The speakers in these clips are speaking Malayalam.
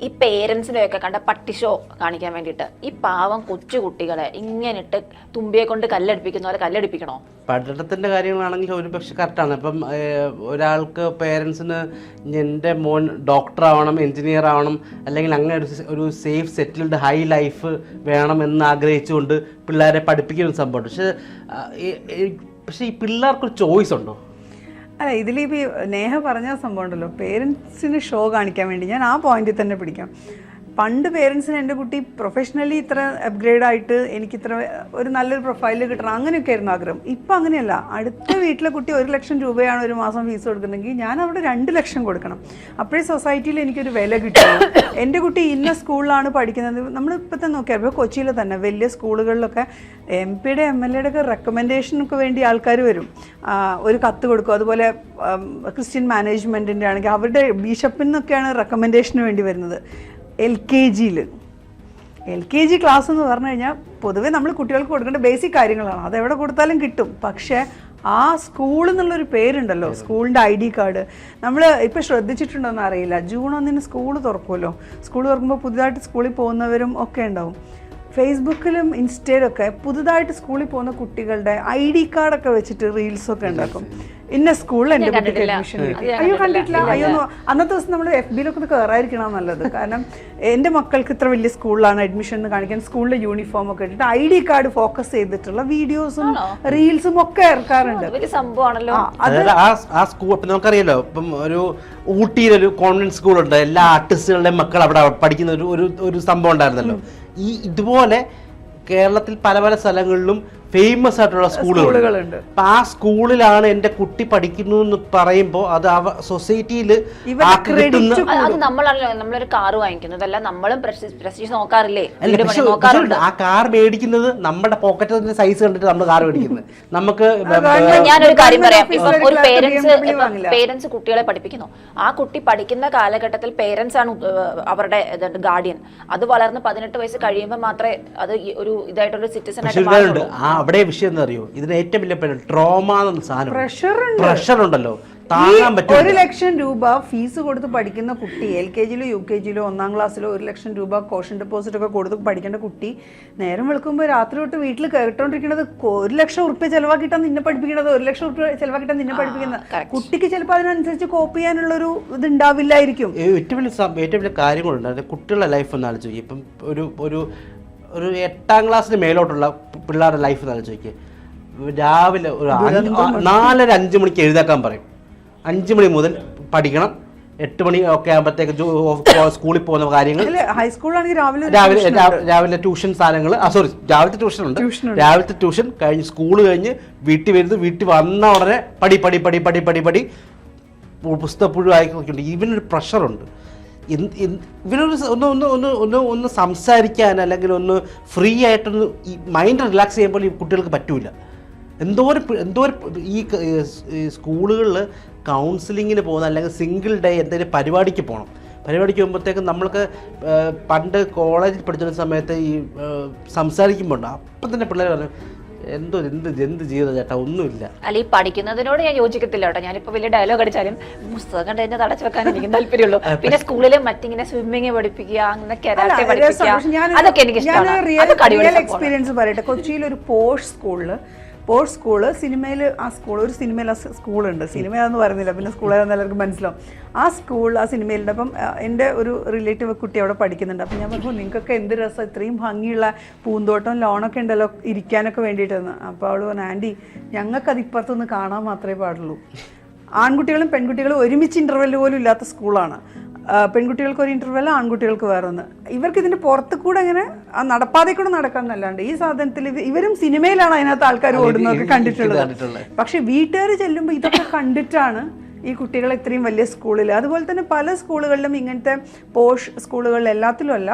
ഈ പേരൻസിനെയൊക്കെ കണ്ട പട്ടിഷോ കാണിക്കാൻ വേണ്ടിയിട്ട് ഈ പാവം കൊച്ചു കുട്ടികളെ ഇങ്ങനിട്ട് തുമ്പിയെ കൊണ്ട് കല്ലടിപ്പിക്കുന്ന പോലെ കല്ലടിപ്പിക്കണോ? പഠനത്തിന്റെ കാര്യങ്ങളാണെങ്കിൽ ഒരു പക്ഷെ കറക്റ്റാണ് ഇപ്പം ഒരാൾക്ക് പേരൻസിന് എന്റെ മോൻ ഡോക്ടർ ആവണം എഞ്ചിനീയർ ആവണം അല്ലെങ്കിൽ അങ്ങനെ ഒരു ഒരു സേഫ് സെറ്റിൽഡ് ഹൈ ലൈഫ് വേണം എന്ന് ആഗ്രഹിച്ചുകൊണ്ട് പിള്ളേരെ പഠിപ്പിക്കുന്ന ഒരു സംഭവമുണ്ട്. പക്ഷെ ഈ- പക്ഷേ ഈ പിള്ളേർക്കൊരു ചോയ്സ് ഉണ്ടോ? അല്ല ഇതിലിപ്പോൾ ഈ നേഹ പറഞ്ഞ സംഭവം ഉണ്ടല്ലോ. പേരൻസിന് ഷോ കാണിക്കാൻ വേണ്ടി. ഞാൻ ആ പോയിന്റിൽ തന്നെ പിടിക്കാം. പണ്ട് പേരൻസിന് എന്റെ കുട്ടി പ്രൊഫഷണലി ഇത്ര അപ്ഗ്രേഡ് ആയിട്ട് എനിക്ക് ഇത്ര ഒരു നല്ലൊരു പ്രൊഫൈലിൽ കിട്ടണം അങ്ങനെയൊക്കെ ആയിരുന്നു ആഗ്രഹം. ഇപ്പം അങ്ങനെയല്ല. അടുത്ത വീട്ടിലെ കുട്ടി ഒരു ലക്ഷം രൂപയാണ് ഒരു മാസം ഫീസ് കൊടുക്കുന്നതെങ്കിൽ ഞാൻ അവിടെ രണ്ട് ലക്ഷം കൊടുക്കണം. അപ്പോഴേ സൊസൈറ്റിയിൽ എനിക്കൊരു വില കിട്ടും. എന്റെ കുട്ടി ഇന്ന സ്കൂളിലാണ് പഠിക്കുന്നത്. നമ്മൾ ഇപ്പോൾ തന്നെ നോക്കിയാൽ ഇപ്പോൾ കൊച്ചിയിൽ തന്നെ വലിയ സ്കൂളുകളിലൊക്കെ എം പിയുടെ എം എൽ എയുടെ ഒക്കെ റെക്കമെൻഡേഷനൊക്കെ വേണ്ടി ആൾക്കാർ വരും. ഒരു കത്ത് കൊടുക്കും. അതുപോലെ ക്രിസ്ത്യൻ മാനേജ്മെന്റിന്റെ ആണെങ്കിൽ അവരുടെ ബിഷപ്പിൽ നിന്നൊക്കെയാണ് റെക്കമെൻഡേഷന് വേണ്ടി വരുന്നത്. എൽ കെ ജിയിൽ. എൽ കെ ജി ക്ലാസ് എന്ന് പറഞ്ഞു കഴിഞ്ഞാൽ പൊതുവെ നമ്മൾ കുട്ടികൾക്ക് കൊടുക്കേണ്ട ബേസിക് കാര്യങ്ങളാണ്. അത് എവിടെ കൊടുത്താലും കിട്ടും. പക്ഷേ ആ സ്കൂൾ എന്നുള്ളൊരു പേരുണ്ടല്ലോ സ്കൂളിന്റെ ഐ ഡി കാർഡ്. നമ്മൾ ഇപ്പോൾ ശ്രദ്ധിച്ചിട്ടുണ്ടോയെന്ന് അറിയില്ല. ജൂൺ ഒന്നിന് സ്കൂൾ തുറക്കുമല്ലോ. സ്കൂൾ തുറക്കുമ്പോൾ പുതുതായിട്ട് സ്കൂളിൽ പോകുന്നവരും ഒക്കെ ഉണ്ടാവും. ഫേസ്ബുക്കിലും ഇൻസ്റ്റയിലൊക്കെ പുതുതായിട്ട് സ്കൂളിൽ പോകുന്ന കുട്ടികളുടെ ഐ ഡി കാർഡൊക്കെ വെച്ചിട്ട് റീൽസൊക്കെ ഉണ്ടാക്കും. ഇന്ന സ്കൂളിൽ എന്റെ കുട്ടിക്ക് അഡ്മിഷൻ കിട്ടി. അയ്യോ കണ്ടിട്ടില്ല. അയ്യോ അന്നത്തെ ദിവസം നമ്മൾ എഫ് ബിയിലൊക്കെ കയറായിരിക്കണം നല്ലത്. കാരണം എന്റെ മക്കൾക്ക് ഇത്ര വലിയ സ്കൂളിലാണ് അഡ്മിഷൻ എന്ന് കാണിക്കാൻ സ്കൂളിലെ യൂണിഫോം ഒക്കെ ഇട്ടിട്ട് ഐ ഡി കാർഡ് ഫോക്കസ് ചെയ്തിട്ടുള്ള വീഡിയോസും റീൽസും ഒക്കെ ഇറക്കാറുണ്ട്. ഇപ്പം നമുക്കറിയാലോ ഇപ്പം ഒരു ഊട്ടിയിലൊരു കോൺവെന്റ് സ്കൂളുണ്ട് എല്ലാ ആർട്ടിസ്റ്റുകളുടെയും മക്കൾ അവിടെ പഠിക്കുന്ന ഒരു ഒരു സംഭവം ഉണ്ടായിരുന്നല്ലോ. ഈ ഇതുപോലെ കേരളത്തിൽ പല പല സ്ഥലങ്ങളിലും ഫേമസ് ആയിട്ടുള്ള സ്കൂളുകളുണ്ട്. അപ്പൊ ആ സ്കൂളിലാണ് എന്റെ കുട്ടി പഠിക്കുന്നു എന്ന് പറയുമ്പോൾ അത് അവ സൊസൈറ്റിയിൽ അത് നമ്മളാണല്ലോ നമ്മളൊരു കാറ് വാങ്ങിക്കുന്നത്. അല്ല നമ്മളും പ്രസ്റ്റീജ് നോക്കാറില്ലേ? ആ കാർ മേടിക്കുന്നത് നമ്മുടെ പോക്കറ്റിന്റെ സൈസ് കണ്ടിട്ട് നമ്മൾ കാർ മേടിക്കുന്നത്. നമുക്ക് ഞാനൊരു കാര്യം പറയാം. ഒരു പേരൻസ് പേരൻസ് കുട്ടികളെ പഠിപ്പിക്കുന്നു. ആ കുട്ടി പഠിക്കുന്ന കാലഘട്ടത്തിൽ പേരൻസ് ആണ് അവരുടെ ഗാർഡിയൻ അത് വളർന്ന് പതിനെട്ട് വയസ്സ് കഴിയുമ്പോൾ മാത്രമേ അത് ഒരു ഇതായിട്ടൊരു സിറ്റിസൺ ആയിട്ട് അവിടെ വിഷയം എന്താ അറിയോ? ഇതിന് ഏറ്റവും വലിയ ട്രോമ എന്ന സാധനം. പ്രഷർ ഉണ്ടല്ലോ. താങ്ങാൻ ഒരു ലക്ഷം രൂപ ഫീസ് കൊടുത്ത് പഠിക്കുന്ന കുട്ടി എൽ കെ ജിയിലോ യു കെ ജിയിലോ ഒന്നാം ക്ലാസ്സിലോ ഒരു ലക്ഷം രൂപ കോഷൻ ഡെപ്പോസിറ്റ് ഒക്കെ കൊടുത്ത് പഠിക്കേണ്ട കുട്ടി നേരം വെളുക്കുമ്പോൾ രാത്രി തൊട്ട് വീട്ടിൽ കേട്ടോണ്ടിരിക്കുന്നത് ഒരു ലക്ഷം ഉറുപ്പ്യ ചെലവാക്കിയിട്ടാണ് നിന്നെ പഠിപ്പിക്കുന്നത് ഒരു ലക്ഷം ഉറുപ്പ്യ ചെലവാക്കിയിട്ടാണ് നിന്നെ പഠിപ്പിക്കുന്നത്. കുട്ടിക്ക് ചിലപ്പോൾ അതിനനുസരിച്ച് കോപ്പ് ചെയ്യാനുള്ളൊരു ഇത് ഉണ്ടാവില്ലായിരിക്കും ഏറ്റവും വലിയ ഏറ്റവും വലിയ കാര്യങ്ങളുണ്ട്. കുട്ടികളുടെ ലൈഫ് ഒന്ന് ആലോചിക്കും ഇപ്പം ഒരു ഒരു ഒരു എട്ടാം ക്ലാസ്സിന് മേലോട്ടുള്ള പിള്ളേരുടെ ലൈഫ് ഒന്ന് ചോദിക്കുക രാവിലെ ഒരു നാലര അഞ്ച് മണിക്ക് എഴുതാക്കാൻ പറയും. അഞ്ച് മണി മുതൽ പഠിക്കണം. എട്ട് മണി ഒക്കെ ആകുമ്പോഴത്തേക്ക് സ്കൂളിൽ പോകുന്ന കാര്യങ്ങൾ. അല്ലെ ഹൈസ്കൂളിലാണെങ്കിൽ രാവിലെ രാവിലെ രാവിലെ ട്യൂഷൻ സാധനങ്ങൾ. ആ സോറി രാവിലത്തെ ട്യൂഷൻ ഉണ്ട്. രാവിലത്തെ ട്യൂഷൻ കഴിഞ്ഞ് സ്കൂൾ കഴിഞ്ഞ് വീട്ടിൽ വരുന്നു വീട്ടിൽ വന്ന ഉടനെ പടി പടി പടി പടി പടി പടി. പുസ്തകപ്പുഴു ആയിക്കൊണ്ട് ഈവൻ ഇവനൊരു പ്രഷറുണ്ട് സ- ഒന്ന് ഒന്ന് ഒന്ന് ഒന്ന് ഒന്ന് സംസാരിക്കാൻ അല്ലെങ്കിൽ ഒന്ന് ഫ്രീ ആയിട്ടൊന്ന് ഈ മൈൻഡ് റിലാക്സ് ചെയ്യുമ്പോൾ ഈ കുട്ടികൾക്ക് പറ്റൂല. എന്തോരം എന്തോരം ഈ സ്കൂളുകളിൽ കൗൺസിലിങ്ങിന് പോകുന്ന അല്ലെങ്കിൽ സിംഗിൾ ഡേ എന്തെങ്കിലും പരിപാടിക്ക് പോകണം പരിപാടിക്ക് പോകുമ്പോഴത്തേക്കും നമ്മൾക്ക് പണ്ട് കോളേജിൽ പഠിച്ചിരുന്ന സമയത്ത് ഈ സംസാരിക്കുമ്പോൾ അപ്പം തന്നെ പിള്ളേർ പറഞ്ഞു എന്തോ എന്ത് എന്ത് ജീവിതം ചേട്ടാ? ഒന്നുമില്ല. അല്ല ഈ പഠിക്കുന്നതിനോട് ഞാൻ യോജിക്കത്തില്ല കേട്ടോ. ഞാനിപ്പോ വലിയ ഡയലോഗ് അടിച്ചാലും പുസ്തകം കണ്ട് എന്നെ തടച്ചു വെക്കാൻ എനിക്ക് താല്പര്യമുള്ളൂ. പിന്നെ സ്കൂളിലെ മറ്റിങ്ങനെ സ്വിമ്മിങ് പഠിപ്പിക്കുക അങ്ങനെ കരാട്ടെ പഠിപ്പിക്കുക. അതൊക്കെ എനിക്ക് ഇഷ്ടമാണ് റിയൽ റിയൽ എക്സ്പീരിയൻസ് പറയട്ടെ. കൊച്ചിയിൽ ഒരു പോഷ് സ്കൂളിൽ പോഷ് സ്കൂൾ സിനിമയിൽ ആ സ്കൂൾ ഒരു സിനിമയിൽ ആ സ്കൂളുണ്ട്. സിനിമ എന്ന് പറയുന്നില്ല. പിന്നെ സ്കൂൾ ഏതാണെന്ന് എല്ലാവർക്കും മനസ്സിലാവും. ആ സ്കൂൾ ആ സിനിമയിലുണ്ട്. അപ്പം എന്റെ ഒരു റിലേറ്റീവ് കുട്ടി അവിടെ പഠിക്കുന്നുണ്ട്. അപ്പം ഞാൻ പറഞ്ഞു നിങ്ങൾക്കൊക്കെ എന്ത് രസം? ഇത്രയും ഭംഗിയുള്ള പൂന്തോട്ടം ലോണൊക്കെ ഉണ്ടല്ലോ ഇരിക്കാനൊക്കെ വേണ്ടിയിട്ടെന്ന്. അപ്പോൾ അവൾ പറഞ്ഞു ആന്റി ഞങ്ങൾക്കത് ഇപ്പുറത്തുനിന്ന് കാണാൻ മാത്രമേ പാടുള്ളൂ. ആൺകുട്ടികളും പെൺകുട്ടികളും ഒരുമിച്ച് ഇന്റർവെൽ പോലും ഇല്ലാത്ത സ്കൂളാണ്. പെൺകുട്ടികൾക്ക് ഒരു ഇന്റർവെൽ ആൺകുട്ടികൾക്ക് വേറെ ഒന്ന് ഇവർക്ക് ഇതിന്റെ പുറത്ത് കൂടെ ഇങ്ങനെ ആ നടപ്പാതെ കൂടെ നടക്കാന്നല്ലാണ്ട് ഈ സാധനത്തിൽ ഇവ- ഇവരും സിനിമയിലാണ് അതിനകത്ത് ആൾക്കാർ ഓടുന്നതൊക്കെ കണ്ടിട്ടുള്ളത് കണ്ടിട്ടുള്ളത്. പക്ഷെ വീട്ടുകാർ ചെല്ലുമ്പോൾ ഇതൊക്കെ കണ്ടിട്ടാണ് ഈ കുട്ടികൾ ഇത്രയും വലിയ സ്കൂളിൽ അതുപോലെ തന്നെ പല സ്കൂളുകളിലും ഇങ്ങനത്തെ പോഷ് സ്കൂളുകളിൽ എല്ലാത്തിലും അല്ല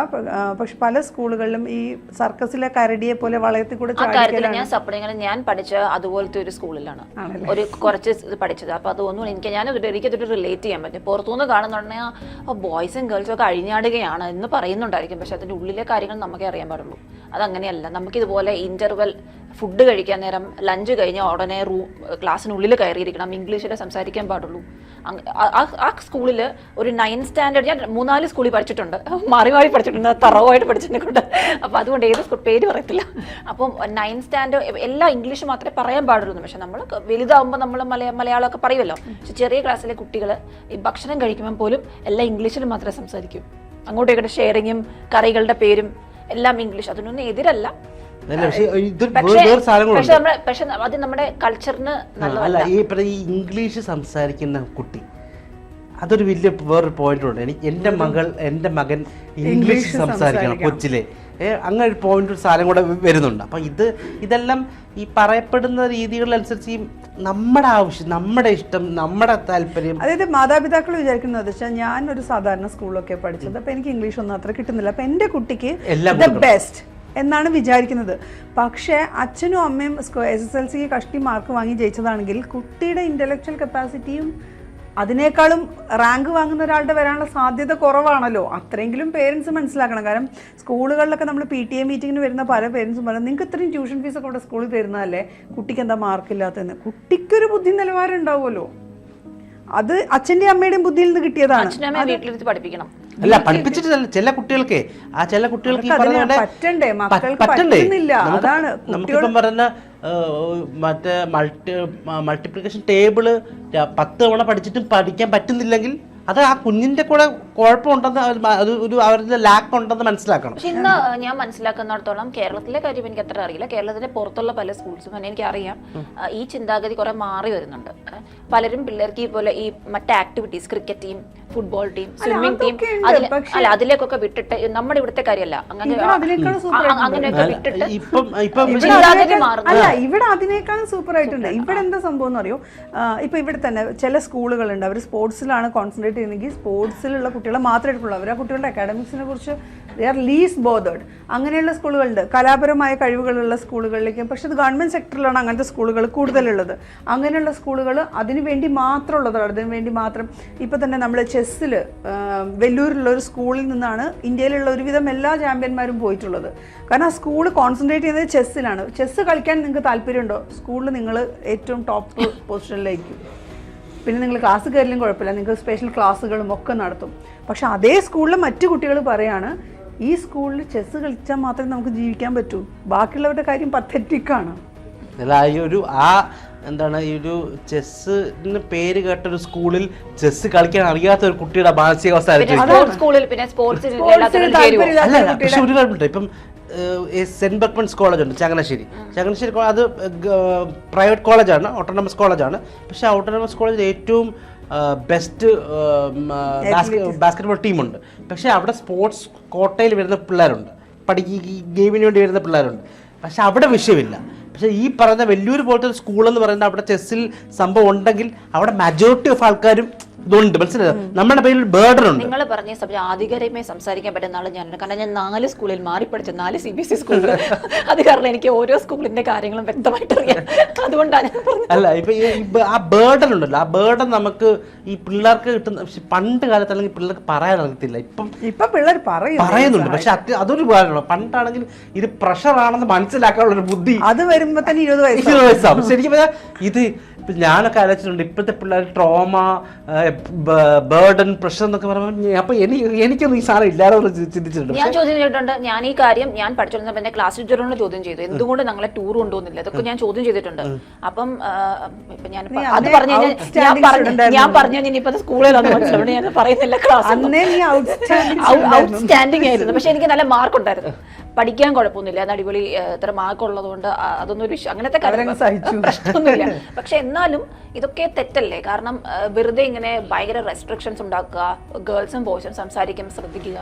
പക്ഷെ പല സ്കൂളുകളിലും ഈ സർക്കസിലെ കരടിയെ പോലെ വളയത്തിൽ കൂടെ ഞാൻ സപ്ലിങ്ങനെ ഞാൻ പഠിച്ച അതുപോലത്തെ ഒരു സ്കൂളിലാണ്. ഒരു കുറച്ച് പഠിച്ചത്. അപ്പൊ അതൊന്നും എനിക്ക് ഞാൻ എനിക്കതൊരു റിലേറ്റ് ചെയ്യാൻ പറ്റും. പുറത്തുനിന്ന് കാണുന്നുണ്ടെങ്കിൽ ആൻഡ് ഗേൾസും ഒക്കെ അഴിഞ്ഞാടുകയാണ് എന്ന് പറയുന്നുണ്ടായിരിക്കും. പക്ഷെ അതിന്റെ ഉള്ളിലെ കാര്യങ്ങൾ നമുക്ക് അറിയാൻ പാടുള്ളൂ. അതങ്ങനെയല്ല. നമുക്കിതുപോലെ ഇന്റർവെൽ ഫുഡ് കഴിക്കാൻ നേരം ലഞ്ച് കഴിഞ്ഞ ഉടനെ റൂം ക്ലാസ്സിനുള്ളിൽ കയറിയിരിക്കണം. ഇംഗ്ലീഷിൽ സംസാരിക്കാൻ പാടുള്ളൂ. ആ- സ്കൂളിൽ ഒരു നയൻ സ്റ്റാൻഡേർഡ് ഞാൻ മൂന്നാൽ സ്കൂളിൽ പഠിച്ചിട്ടുണ്ട്. മാറി മാറി പഠിച്ചിട്ടുണ്ട്. തറവായിട്ട് പഠിച്ചിട്ടുണ്ട്. അപ്പോൾ അതുകൊണ്ട് ഏത് സ്കൂൾ പേര് പറയത്തില്ല. അപ്പം നയൻ സ്റ്റാൻഡേർഡ് എല്ലാ ഇംഗ്ലീഷ് മാത്രമേ പറയാൻ പാടുള്ളൂ. പക്ഷെ നമ്മൾ വലുതാവുമ്പോൾ നമ്മൾ മലയാ മലയാളമൊക്കെ പറയുമല്ലോ. പക്ഷെ ചെറിയ ക്ലാസ്സിലെ കുട്ടികൾ ഈ ഭക്ഷണം കഴിക്കുമ്പോൾ പോലും എല്ലാം ഇംഗ്ലീഷിൽ മാത്രമേ സംസാരിക്കും. അങ്ങോട്ടും ഷെയറിങ്ങും കറികളുടെ പേരും എല്ലാം ഇംഗ്ലീഷ്. അതിനൊന്നും എതിരല്ല. പക്ഷേ നമ്മുടെ പക്ഷെ അത് നമ്മുടെ കൾച്ചറിന് ആ, അല്ല ഈ ഇംഗ്ലീഷ് സംസാരിക്കുന്ന കുട്ടി അതൊരു വലിയ വേറൊരു പോയിന്റ് ഉണ്ട് എനിക്ക് എന്റെ മകൾ എന്റെ മകൻ ഇംഗ്ലീഷ് സംസാരിക്കണം കൊച്ചിലെ. അങ്ങനെ ഒരു പോയിന്റ് ഒരു സാധനം കൂടെ വരുന്നുണ്ട്. അപ്പം ഇത് ഇതെല്ലാം ഈ പറയപ്പെടുന്ന രീതികളനുസരിച്ച് ഈ നമ്മുടെ ആവശ്യം നമ്മുടെ ഇഷ്ടം നമ്മുടെ താല്പര്യം. അതായത് മാതാപിതാക്കൾ വിചാരിക്കുന്നത് വെച്ചാൽ ഞാൻ ഒരു സാധാരണ സ്കൂളിലൊക്കെ പഠിച്ചത്. അപ്പൊ എനിക്ക് ഇംഗ്ലീഷ് ഒന്നും അത്ര കിട്ടുന്നില്ല. അപ്പൊ എന്റെ കുട്ടിക്ക് എല്ലാം ബെസ്റ്റ് എന്നാണ് വിചാരിക്കുന്നത്. പക്ഷേ അച്ഛനും അമ്മയും എസ് എസ് എൽ സിക്ക് കഷ്ടി മാർക്ക് വാങ്ങി ജയിച്ചതാണെങ്കിൽ കുട്ടിയുടെ ഇന്റലക്ച്വൽ കപ്പാസിറ്റിയും അതിനേക്കാളും റാങ്ക് വാങ്ങുന്ന ഒരാളുടെ വരാനുള്ള സാധ്യത കുറവാണല്ലോ. അത്രയെങ്കിലും പേരൻസ് മനസ്സിലാക്കണം. കാരണം സ്കൂളുകളിലൊക്കെ നമ്മൾ പി ടി എ മീറ്റിങ്ങിന് വരുന്ന പല പേരൻസും പറയും നിങ്ങൾക്ക് ഇത്രയും ട്യൂഷൻ ഫീസൊക്കെ ഇവിടെ സ്കൂളിൽ തരുന്നതല്ലേ? കുട്ടിക്ക് എന്താ മാർക്കില്ലാത്തതെന്ന് കുട്ടിക്കൊരു ബുദ്ധി നിലവാരം ഉണ്ടാവുമല്ലോ. അത് അച്ഛന്റെ അമ്മയുടെയും ബുദ്ധിയിൽ നിന്ന് കിട്ടിയതാണ് അച്ഛനമ്മ വീട്ടിലിരുത്തി പഠിപ്പിക്കണം അല്ല പഠിപ്പിച്ചിട്ട് ചില കുട്ടികൾക്ക് ആ ചില കുട്ടികൾക്ക് പറ്റണ്ടേ? മക്കൾ മക്കൾക്ക് പറ്റുന്നില്ല. അതാണ് നമുക്കിപ്പം പറഞ്ഞ മറ്റേ മൾട്ടി മൾട്ടിപ്ലിക്കേഷൻ ടേബിൾ പത്ത് തവണ പഠിച്ചിട്ടും പഠിക്കാൻ പറ്റുന്നില്ലെങ്കിൽ അത് ആ കുഞ്ഞിന്റെ കൂടെ കുഴപ്പമുണ്ടെന്ന് അത് ഒരു അവരുടെ ലാക്ക് ഉണ്ടെന്ന് മനസ്സിലാക്കണം. പക്ഷെ ഇന്ന് ഞാൻ മനസ്സിലാക്കുന്നിടത്തോളം കേരളത്തിലെ കാര്യം എനിക്ക് അത്ര അറിയില്ല. കേരളത്തിലെ പുറത്തുള്ള പല സ്കൂൾസും തന്നെ എനിക്കറിയാം. ഈ ചിന്താഗതി കുറെ മാറി വരുന്നുണ്ട്. പലരും പിള്ളേർക്ക് ഈ പോലെ ഈ മറ്റേ activities cricket team football team swimming team അതിൽ അല്ല അതിലേക്കൊക്കെ വിട്ടിട്ട് നമ്മുടെ ഇവിടുത്തെ കാര്യമല്ല. അങ്ങനെ ഇവിടെ അതിനേക്കാളും അങ്ങനെയൊക്കെ വിട്ടിട്ട് അല്ല ഇവിടെ അതിനേക്കാളും സൂപ്പർ ആയിട്ടുണ്ട്. ഇവിടെ എന്താ സംഭവം എന്ന് അറിയോ? ഇപ്പൊ ഇവിടെ തന്നെ ചില സ്കൂളുകളുണ്ട്. അവർ സ്പോർട്സിലാണ് കോൺസെൻട്രേറ്റ് ചെയ്യുന്നെങ്കിൽ സ്പോർട്സിലുള്ള കുട്ടികളെ മാത്രമേ എടുക്കുള്ളൂ. അവർ ആ കുട്ടികളുടെ അക്കാഡമിക്സിനെ കുറിച്ച് ദേ ആർ ലീസ് ബോധേഡ് അങ്ങനെയുള്ള സ്കൂളുകളുണ്ട്. കലാപരമായ കഴിവുകളുള്ള സ്കൂളുകളിലേക്ക് പക്ഷെ ഇത് ഗവൺമെന്റ് സെക്ടറിലാണ് അങ്ങനത്തെ സ്കൂളുകൾ കൂടുതലുള്ളത്. അങ്ങനെയുള്ള സ്കൂളുകൾ അതിനു വേണ്ടി മാത്രമുള്ളതാണ്. അതിനു വേണ്ടി മാത്രം ഇപ്പൊ തന്നെ നമ്മൾ ചെസ്സിൽ വെല്ലൂരിലുള്ള ഒരു സ്കൂളിൽ നിന്നാണ് ഇന്ത്യയിലുള്ള ഒരുവിധം എല്ലാ ചാമ്പ്യന്മാരും പോയിട്ടുള്ളത്. കാരണം ആ സ്കൂൾ കോൺസെൻട്രേറ്റ് ചെയ്യുന്നത് ചെസ്സിലാണ്. ചെസ്സ് കളിക്കാൻ നിങ്ങൾക്ക് താല്പര്യമുണ്ടോ? സ്കൂളിൽ നിങ്ങൾ ഏറ്റവും ടോപ്പ് പൊസിഷനിലായിരിക്കും പിന്നെ നിങ്ങൾ ക്ലാസ് കയറിലും കുഴപ്പമില്ല. നിങ്ങൾക്ക് സ്പെഷ്യൽ ക്ലാസ്സുകളും ഒക്കെ നടത്തും. പക്ഷേ അതേ സ്കൂളിൽ മറ്റു കുട്ടികൾ പറയാണ് ഈ സ്കൂളിൽ ചെസ്സ് കളിച്ചാൽ മാത്രമേ നമുക്ക് ജീവിക്കാൻ പറ്റൂ. ബാക്കിയുള്ളവരുടെ കാര്യം പത്തറ്റിക്കാണ് ഒരു ആ എന്താണ് ഈ ഒരു ചെസ്സിന് പേര് കേട്ട ഒരു സ്കൂളിൽ ചെസ് കളിക്കാൻ അറിയാത്ത ഒരു കുട്ടിയുടെ മാനസികാവസ്ഥ അല്ല പക്ഷെ ഒരു കാര്യമുണ്ട്. ഇപ്പം സെന്റ് ബർക്ക്മൻസ് കോളേജ് ഉണ്ട് ചങ്ങനാശ്ശേരി ചങ്ങനാശ്ശേരി അത് പ്രൈവറ്റ് കോളേജാണ് ഓട്ടോണമസ് കോളേജാണ്. പക്ഷെ ഓട്ടോണമസ് കോളേജിൽ ഏറ്റവും ബെസ്റ്റ് ബാസ്കറ്റ്ബോൾ ടീമുണ്ട് പക്ഷെ അവിടെ സ്പോർട്സ് കോട്ടയിൽ വരുന്ന പിള്ളേരുണ്ട്. പഠിക്കുക ഗെയിമിന് വേണ്ടി വരുന്ന പിള്ളേരുണ്ട്. പക്ഷെ അവിടെ വിഷയമില്ല. പക്ഷെ ഈ പറയുന്ന വലിയൊരു പോലത്തെ സ്കൂളെന്ന് പറയുന്ന അവിടെ ചെസ്സിൽ സംഭവം ഉണ്ടെങ്കിൽ അവിടെ മെജോറിറ്റി ഓഫ് ആൾക്കാരും ഇതുണ്ട്. മനസ്സിലായോ? നമ്മുടെ പേരിൽ ബേർഡൻ ഉണ്ട്. നിങ്ങൾ പറഞ്ഞ സമയം ആധികാരികമായി സംസാരിക്കാൻ പറ്റുന്ന ആൾ ഞാനാണ്. കാരണം ഞാൻ നാല് സ്കൂളിൽ മാറി പഠിച്ചു നാല് സി ബി എസ് ഇ സ്കൂളിൽ അത് കാരണം എനിക്ക് ഓരോ സ്കൂളിന്റെ കാര്യങ്ങളും വ്യക്തമായിട്ട് അറിയാം അതുകൊണ്ടാണ് ഞാൻ പറഞ്ഞത്. അല്ല ഇപ്പൊ ആ ബേർഡൻ ഉണ്ടല്ലോ. ആ ബേർഡൻ നമുക്ക് ഈ പിള്ളേർക്ക് കിട്ടുന്ന പണ്ട് കാലത്ത് അല്ലെങ്കിൽ പിള്ളേർക്ക് പറയാൻ അറിയത്തില്ല. ഇപ്പം ഇപ്പൊ പിള്ളേർ പറയും പറയുന്നുണ്ട്. പക്ഷെ അത് അതൊരു കാര്യമാണ് പണ്ടാണെങ്കിൽ ഇത് പ്രഷറാണെന്ന് മനസ്സിലാക്കാനുള്ള ഒരു ബുദ്ധി അത് വരുമ്പോ തന്നെ ഇരുപത് വയസ്സ് ഇരുപത് വയസ്സാവും. ശരിക്കും ഇത് ഇപ്പൊ ഞാനൊക്കെ ആലോചിച്ചിട്ടുണ്ട്. ഇപ്പോഴത്തെ പിള്ളേർ ട്രോമ ബേർഡൻ പ്രഷർ എന്നൊക്കെ പറയുമ്പോൾ അപ്പൊ എനിക്ക് എനിക്കൊന്നും ഈ സാധനം ഇല്ലാതെ ചിന്തിച്ചിട്ടുണ്ട്. ഞാൻ ചോദ്യം ചെയ്തിട്ടുണ്ട് ഞാൻ ഈ കാര്യം ഞാൻ പഠിച്ചിരുന്നപ്പോൾ എന്റെ ക്ലാസ് ടീച്ചറിനോട് ചോദ്യം ചെയ്തു. എന്തുകൊണ്ട് ഞങ്ങളെ ടൂർ കൊണ്ടുപോകുന്നില്ല അതൊക്കെ ഞാൻ ചോദ്യം ചെയ്തിട്ടുണ്ട്. അപ്പം ഞാൻ അത് പറഞ്ഞു ഞാൻ പറഞ്ഞു ഇനിയിപ്പോ സ്കൂളിലാണ് മനസ്സിലാവുന്നത് ഞാൻ പറയുന്നില്ല ക്ലാസ് അന്നേ നീ ഔട്ട്സ്റ്റാൻഡിംഗ് ആയിരുന്നു. പക്ഷെ എനിക്ക് നല്ല മാർക്ക് ഉണ്ടായിരുന്നു. പഠിക്കാൻ കുഴപ്പമൊന്നുമില്ല. അത് അടിപൊളി ഇത്ര മാർക്ക് ഉള്ളതുകൊണ്ട് ആ, അതൊന്നും ഒരു അങ്ങനത്തെ. പ്രശ്നമൊന്നുമില്ല. പക്ഷെ എന്നാലും ഇതൊക്കെ തെറ്റല്ലേ? കാരണം വെറുതെ ഇങ്ങനെ ഭയങ്കര റെസ്ട്രിക്ഷൻസ് ഉണ്ടാക്കുക ഗേൾസും ബോയ്സും സംസാരിക്കാൻ ശ്രദ്ധിക്കുക.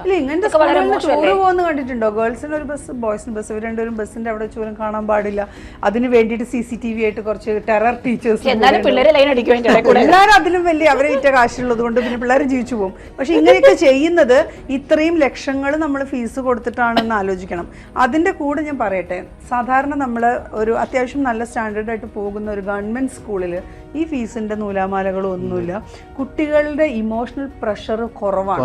കണ്ടിട്ടുണ്ടോ? ഗേൾസിന് ഒരു ബസ് ബോയ്സിന് ബസ് രണ്ടുപേരും ബസ്സിന്റെ അവിടെ ചൂരം കാണാൻ പാടില്ല. അതിന് വേണ്ടിയിട്ട് സി സി ടി വി ആയിട്ട് കുറച്ച് ടെറർ ടീച്ചേഴ്സ് എന്നാലും പിള്ളേരെ ലൈൻ അടിക്കും കൂടെ. എല്ലാവരും അതിലും വലിയ അവരെ ഇറ്റ കാശുള്ളത് കൊണ്ട് പിന്നെ പിള്ളേർ ജീവിച്ചു പോകും. പക്ഷെ ഇങ്ങനെയൊക്കെ ചെയ്യുന്നത് ഇത്രയും ലക്ഷങ്ങൾ നമ്മൾ ഫീസ് കൊടുത്തിട്ടാണെന്ന് ആലോചിക്കണം. പഠിക്കണം അതിന്റെ കൂടെ ഞാൻ പറയട്ടെ സാധാരണ നമ്മൾ ഒരു അത്യാവശ്യം നല്ല സ്റ്റാൻഡേർഡ് ആയിട്ട് പോകുന്ന ഒരു ഗവൺമെന്റ് സ്കൂളിൽ ഈ ഫീസിന്റെ നൂലാമാലകളൊന്നുമില്ല കുട്ടികളുടെ ഇമോഷണൽ പ്രഷർ കുറവാണ്.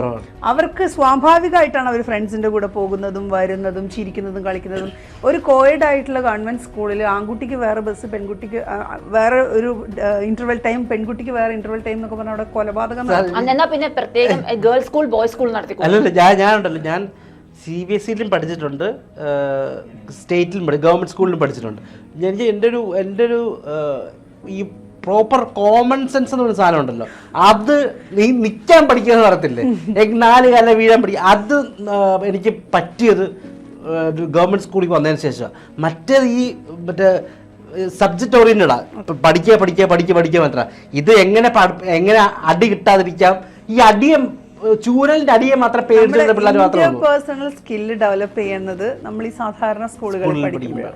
അവർക്ക് സ്വാഭാവികമായിട്ടാണ് അവർ ഫ്രണ്ട്സിന്റെ കൂടെ പോകുന്നതും വരുന്നതും ചിരിക്കുന്നതും കളിക്കുന്നതും. ഒരു കോയഡ് ആയിട്ടുള്ള ഗവൺമെന്റ് സ്കൂളിൽ ആൺകുട്ടിക്ക് വേറെ ബസ് പെൺകുട്ടിക്ക് വേറെ ഒരു ഇന്റർവെൽ ടൈം പെൺകുട്ടിക്ക് വേറെ ഇന്റർവെൽ ടൈം എന്നൊക്കെ പറഞ്ഞാൽ അവിടെ കൊലപാതകം. പിന്നെ പ്രത്യേകം ഗേൾസ് സ്കൂൾ ബോയ്സ് സ്കൂൾ നടത്തി അല്ലല്ല ഞാൻ ഞാനുണ്ടല്ലോ ഞാൻ സി ബി എസ് സിയിലും പഠിച്ചിട്ടുണ്ട് സ്റ്റേറ്റിലും പഠി ഗവൺമെന്റ് സ്കൂളിലും പഠിച്ചിട്ടുണ്ട്. എനിക്ക് എന്റെ ഒരു എന്റെ ഒരു ഈ പ്രോപ്പർ കോമൺ സെൻസ് എന്ന് പറയുന്ന സാധനം ഉണ്ടല്ലോ. അത് നീ നിൽക്കാൻ പഠിക്കുന്നത് പറയത്തില്ലേ? എനിക്ക് നാല് കാലം വീഴാൻ പഠിക്കുക അത് എനിക്ക് പറ്റിയത് ഒരു ഗവൺമെന്റ് സ്കൂളിൽ വന്നതിന് ശേഷമാണ് മറ്റേത് ഈ മറ്റേ സബ്ജക്റ്റ് ഓറിയന്റഡാ പഠിക്കുക പഠിക്കുക പഠിക്കുക പഠിക്കുക മാത്രം. ഇത് എങ്ങനെ എങ്ങനെ അടി കിട്ടാതിരിക്കാം? ഈ അടിയെ ചൂരലിന്റെ അടിയെ മാത്രം പേടിച്ചിരുന്ന പിള്ളേർ മാത്രമേ പേഴ്സണൽ സ്കില്ല് ഡെവലപ്പ് ചെയ്യുന്നത് നമ്മൾ ഈ സാധാരണ സ്കൂളുകളിൽ പഠിക്കുമ്പോൾ